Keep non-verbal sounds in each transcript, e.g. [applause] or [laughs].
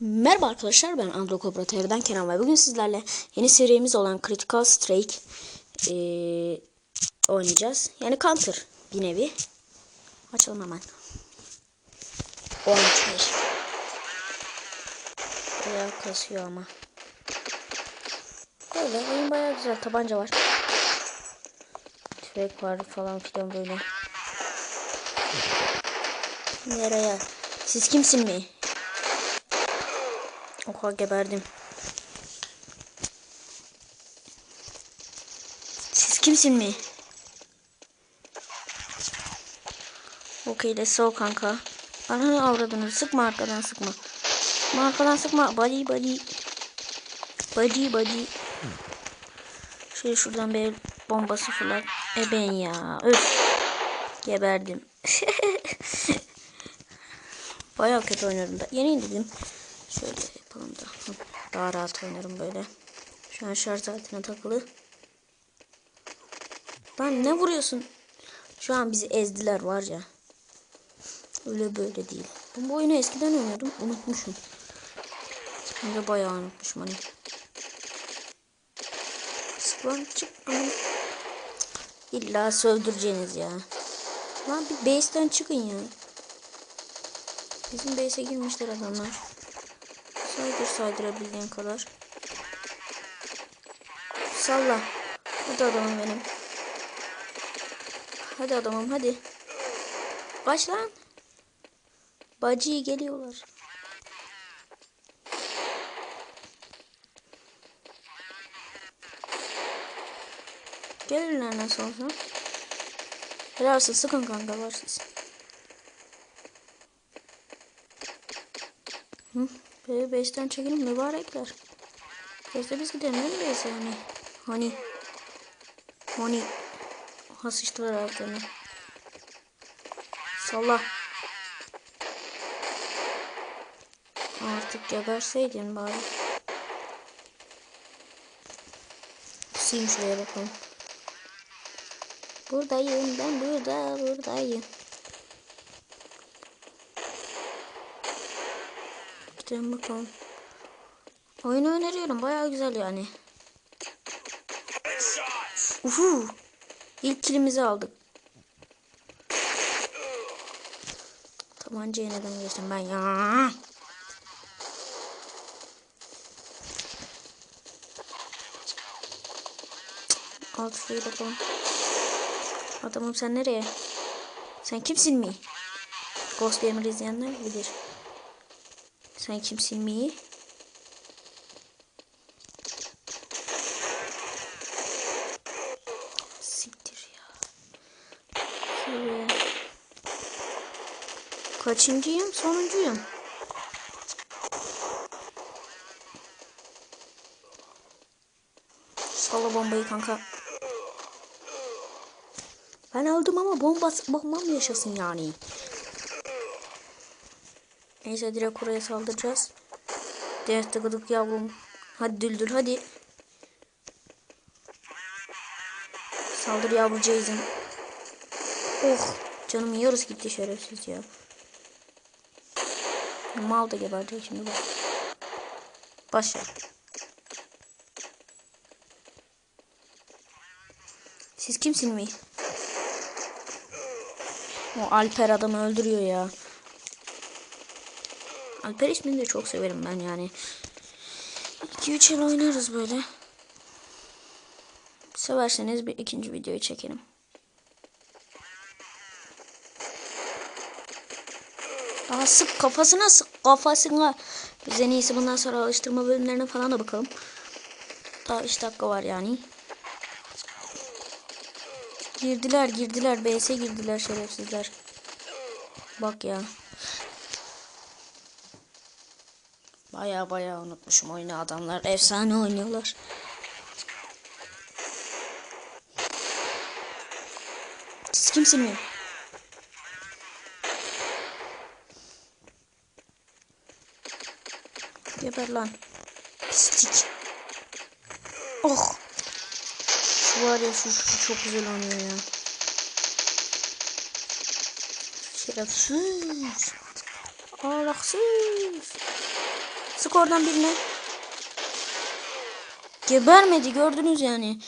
Merhaba arkadaşlar ben Andro Cobra TV'den Kenan ve bugün sizlerle yeni serimiz olan Critical Strike eee, oynayacağız. Yani Counter bir nevi. Açalım hemen. 13 Bayağı kasıyor ama. Böyle oyun bayağı güzel. Tabanca var. Tüfek var falan filan böyle. Nereye? Siz kimsin mi? Oha geberdim. Siz kimsin mi? Okey let's go kanka. Bana avradını sıkma arkadan sıkma. Sıkma arkadan sıkma. Body body. Body body. Şöyle şuradan bir bombası fırlat. E ben ya. Öf. Geberdim. [laughs] Bayağı kötü oynuyorum da. Yeni indirdim. Şöyle Daha rahat oynarım böyle. Şu an şarj aletine takılı. Lan ne vuruyorsun? Şu an bizi ezdiler var ya. Öyle böyle değil. Ben bu oyunu eskiden oynuyordum. Unutmuşum. Hem de bayağı unutmuşum hani. Sıklan çık. İlla sövdüreceğiniz ya. Lan bir base'den çıkın ya. Bizim base'e girmişler adamlar. Saydır saydırabildiğin kadar. Salla. Hadi adamım benim. Hadi adamım hadi. Kaç lan. Bacı geliyorlar. Gelirler nasıl olsa. Helal olsun sıkın kanka var siz. Hı, böyle beşten çekelim mübarekler. Beşte biz gidelim değil mi beşe hani? Hani? Hani? Ha sıçtılar altlarına. Salla. Artık geberseydin bari. Pusayım şuraya bakalım. Buradayım ben burada buradayım. Gidelim bakalım. Oyunu öneriyorum bayağı güzel yani. Uhu. İlk kilimizi aldık. Tabancaya neden geçtim ben ya? Alt şuraya bakalım. Adamım sen nereye? Sen kimsin mi? Ghost Gamer izleyenler bilir. Sen kimsin mi? Siktir ya. Şuraya. Kaçıncıyım? Sonuncuyum. Salla bombayı kanka. Ben aldım ama bomba bombam yaşasın yani. Neyse direkt oraya saldıracağız. Ders tıkıdık yavrum. Hadi düldül hadi. Saldır yavrucağızım. Oh canım yarısı gitti şerefsiz ya. Mal da geberdi şimdi bak. Başla. Siz kimsin mi? O Alper adamı öldürüyor ya. Alper ismini de çok severim ben yani. 2-3 yıl oynarız böyle. Severseniz bir ikinci videoyu çekelim. Daha sık kafasına sık kafasına. Biz en iyisi bundan sonra alıştırma bölümlerine falan da bakalım. Daha 3 dakika var yani. Girdiler girdiler BS'e girdiler şerefsizler. Bak ya. Baya baya unutmuşum oyunu adamlar. Efsane oynuyorlar. Siz kimsin mi? Geber lan. Pislik. Oh. Şu var ya şu, şu çok güzel oynuyor ya. Şerefsiz. Ahlaksız. Sık oradan birine. Gebermedi gördünüz yani.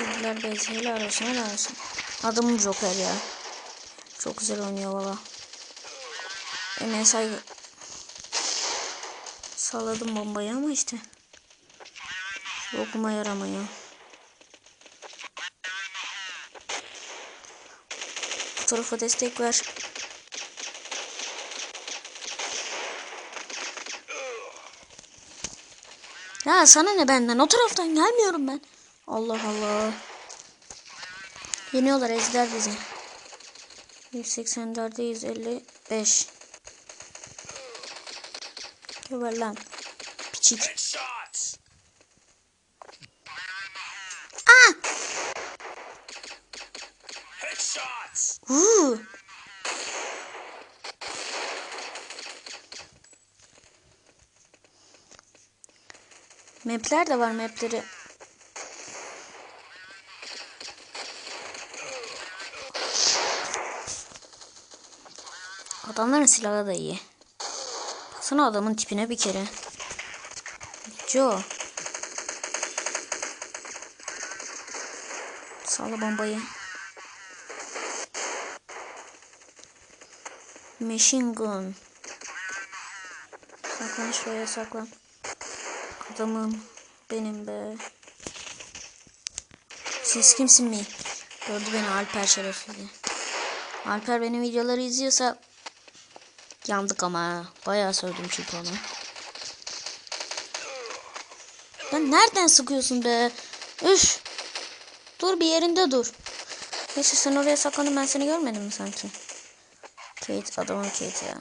Yediler bezi helal olsun helal olsun. Adamım Joker ya. Çok güzel oynuyor valla. Emeğe saygı. Salladım bombayı ama işte. Okuma yaramıyor. Bu tarafa destek ver. Ya sana ne benden? O taraftan gelmiyorum ben. Allah Allah. Yeniyorlar ezdiler bizi. 184'e 155. Geber lan. Piçik. Aa! Headshots. Mapler de var mapleri. Adamların silahı da iyi. Baksana adamın tipine bir kere. Joe. Salla bombayı. Machine gun. Saklan şuraya saklan. Adamım benim be. Siz kimsin mi? Gördü beni Alper şerefsiz. Alper benim videoları izliyorsa yandık ama. Bayağı sövdüm çünkü onu. Lan nereden sıkıyorsun be? Üf. Dur bir yerinde dur. Neyse sen oraya saklanın ben seni görmedim mi sanki? Kate adamın Kate ya.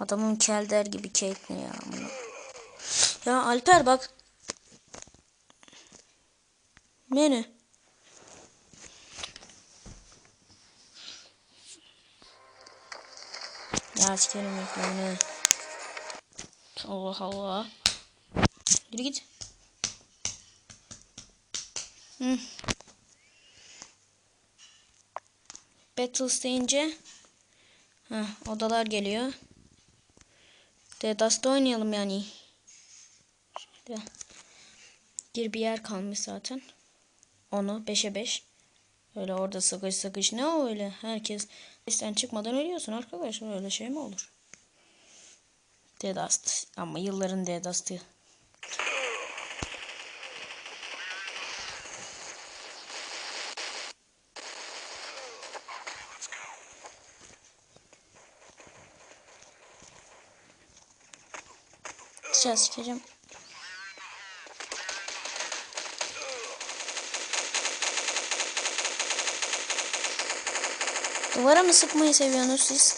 Adamın kelder gibi Kate ne ya? amına. Ya Alper bak. Menü. Ya sikerim ekranı. Allah Allah. Yürü git. Hı. Battles deyince Heh, odalar geliyor. Dedas'ta oynayalım yani. Şöyle. Gir bir yer kalmış zaten. Onu 5'e 5. Öyle orada sıkış sıkış ne o öyle? Herkes isten çıkmadan ölüyorsun arkadaşlar. Öyle şey mi olur? Dedast ama yılların Dedast'ı. Dışarı sikeceğim. Duvara mı sıkmayı seviyorsunuz siz?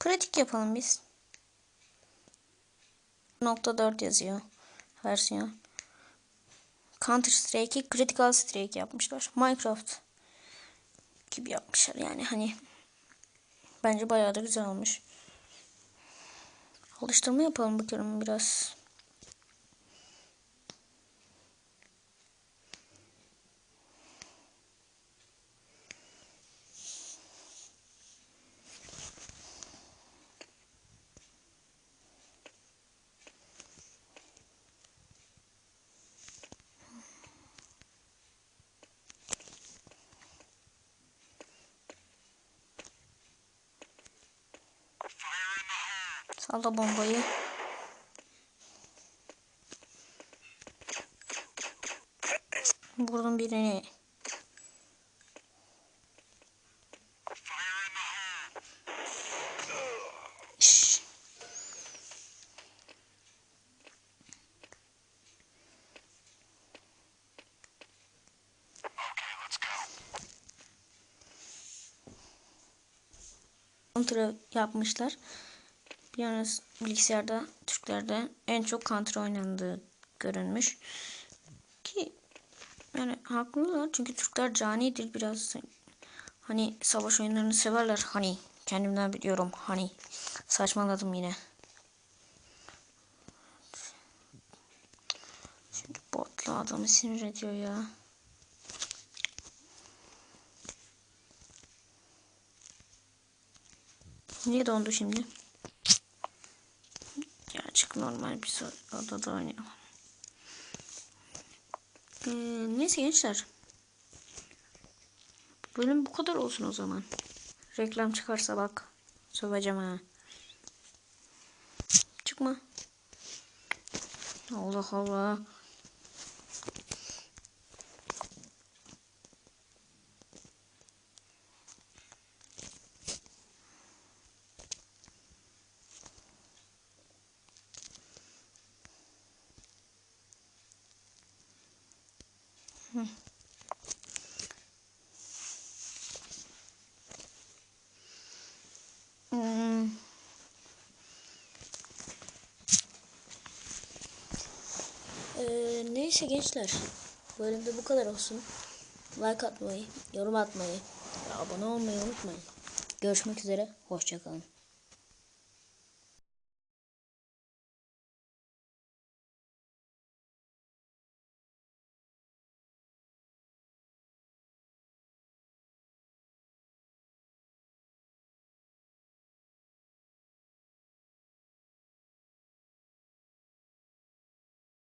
Pratik yapalım biz. Nokta 4 yazıyor. Versiyon. Counter Strike'i Critical Strike yapmışlar. Minecraft gibi yapmışlar yani hani bence bayağı da güzel olmuş. Alıştırma yapalım bakalım biraz. Salla bombayı. Vurdum birini. Kontrol yapmışlar. Biliyorsunuz bilgisayarda Türklerde en çok Counter oynandığı görünmüş. Ki yani haklılar çünkü Türkler canidir biraz. Hani savaş oyunlarını severler hani. Kendimden biliyorum hani. Saçmaladım yine. Şimdi botla adamı sinir ediyor ya. Niye dondu şimdi? Normal bir. Odada oynayalım. Ee, neyse gençler. Bölüm bu kadar olsun o zaman. Reklam çıkarsa bak. Söveceğim ha. Çıkma. Allah Allah. Hmm. Ee, neyse gençler. Bölümde bu kadar olsun. Like atmayı, yorum atmayı abone olmayı unutmayın. Görüşmek üzere. Hoşçakalın.